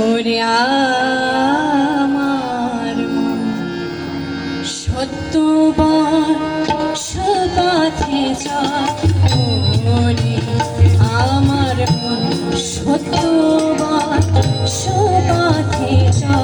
ওরে আমার সত্যবার সবাতে যা ওরে আমার মন সত্যবার সবাতে যা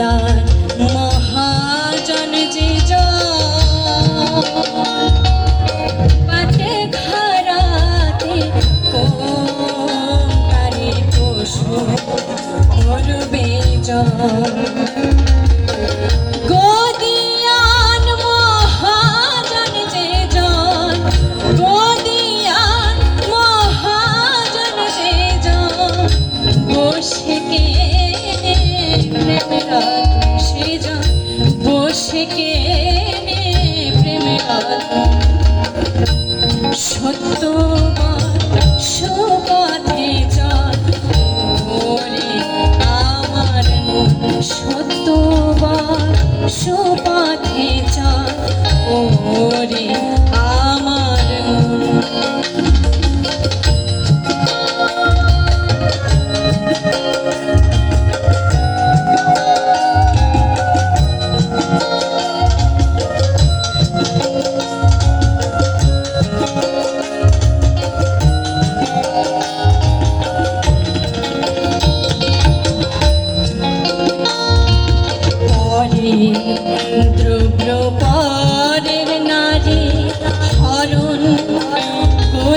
gritar. oh, oh. oh.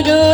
guru